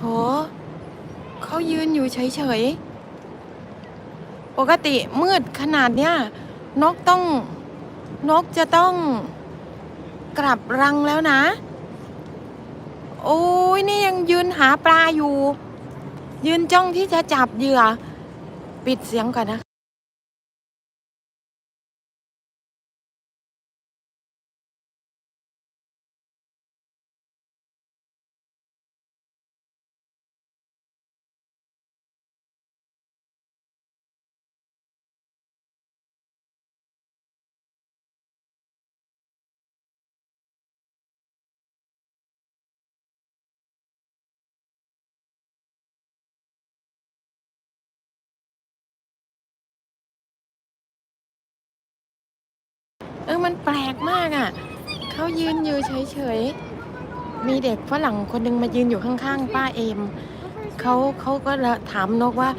โห เขายืนอยู่เฉยๆ ปกติมืดขนาดเนี้ย นกต้อง นกจะต้อง กลับรังแล้วนะ โอ้ยนี่ยังยืนหาปลาอยู่ ยืนจ้องที่จะจับเหยื่อ ปิดเสียงก่อนนะ ออมันแปลกมากอะ่ะเขายืนอยู่เฉยๆ มีเด็กฝรั่งคนหนึ่งมายืนอยู่ข้างๆ ป้าเอมเขาเขาก็ถามนกว่า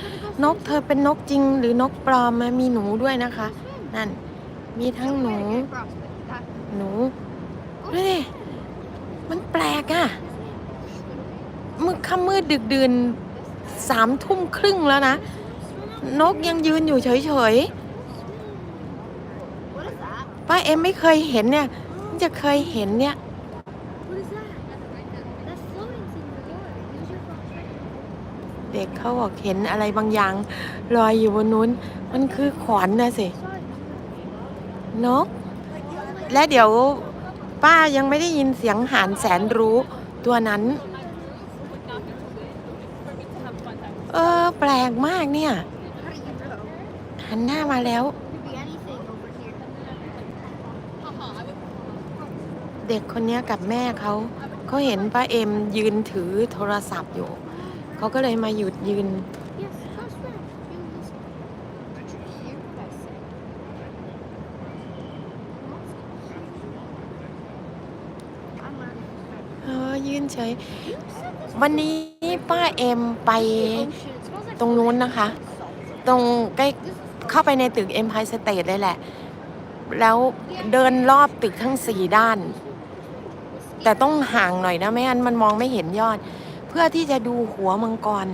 นกเธอเป็นนกจริงหรือนกปลอมมมีหนูด้วยนะคะ นั่น มีทั้งหนู หนูดูดิมันแปลกอะ่ะมืดค่ำมืดดึกดื่นสามทุ่มครึ่งแล้วนะ นกยังยืนอยู่เฉยๆ ป้าเอ็มไม่เคยเห็นเนี่ยจะเคยเห็นเนี่ย เด็กเขาบอกเห็นอะไรบางอย่างลอยอยู่บนนู้น มันคือขวนนะสินก และเดี๋ยวป้ายังไม่ได้ยินเสียงหานแสนรู้ตัวนั้น เออ แปลกมากเนี่ย หันหน้ามาแล้ว เด็กคนนี้กับแม่เขาเขาเห็นป้าเอ็มยืนถือโทรศัพท์อยู่เขาก็เลยมาหยุดยืน เออยืนเฉย วันนี้ป้าเอ็มไปตรงนู้นนะคะ ตรงใกล้เข้าไปในตึก Empire State เลยแหละ แล้วเดินรอบตึกทั้งสี่ด้าน แต่ต้องห่างหน่อยนะไม่งั้นมันมองไม่เห็นยอด เพื่อที่จะดูหัวมังกร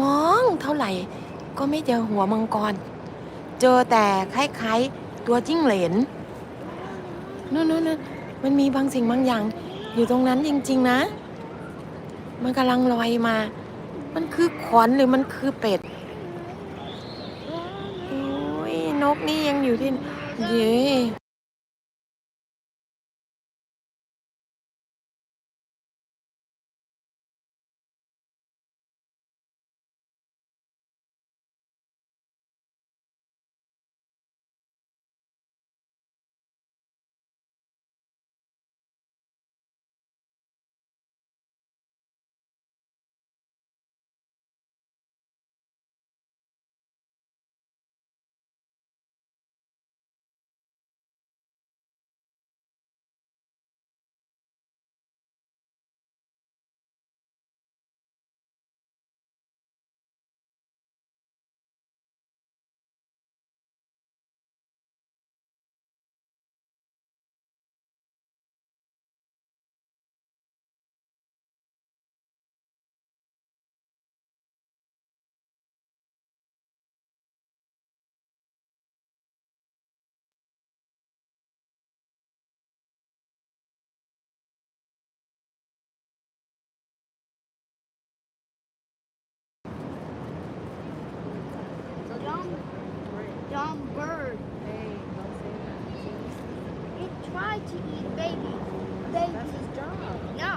มองเท่าไหร่ ก็ไม่เจอหัวมังกร เจอแต่คล้ายๆตัวจิ้งเหลนนู่นๆๆมันมีบางสิ่งบางอย่าง อยู่ตรงนั้นจริง ๆ นะ มันกำลังลอยมา มันคือขอนหรือมันคือเป็ดโอ้ยนกนี่ยังอยู่ที่เย้ It tried to eat baby. Baby. That's his job. No.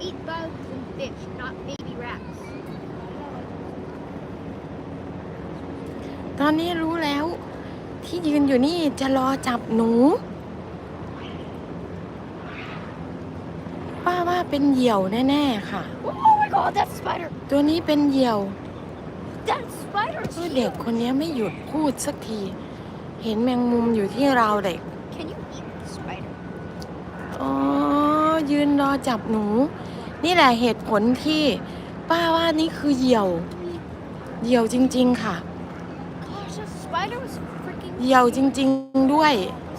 Eat bugs and fish, not baby rats. ตอนนี้รู้แล้ว ที่ยืนอยู่นี่จะรอจับหนู ป้าว่าเป็นเหยี่ยวแน่ๆค่ะ Oh my god, that's spider. ตัวนี้เป็นเหยี่ยว That spider. เฮ้ยเด็กคนนี้ไม่หยุดพูดสักที เห็นแมงมุมอยู่ที่ราวเด็ก Can you eat the spider? อ๋อ ยืนรอจับหนู นี่แหละเหตุผลที่ป้าว่านี่คือเหยี่ยว เหยี่ยวจริง ๆ ค่ะ Gosh, that spider was freaking. เหยี่ยวจริง ๆ ด้วย Oh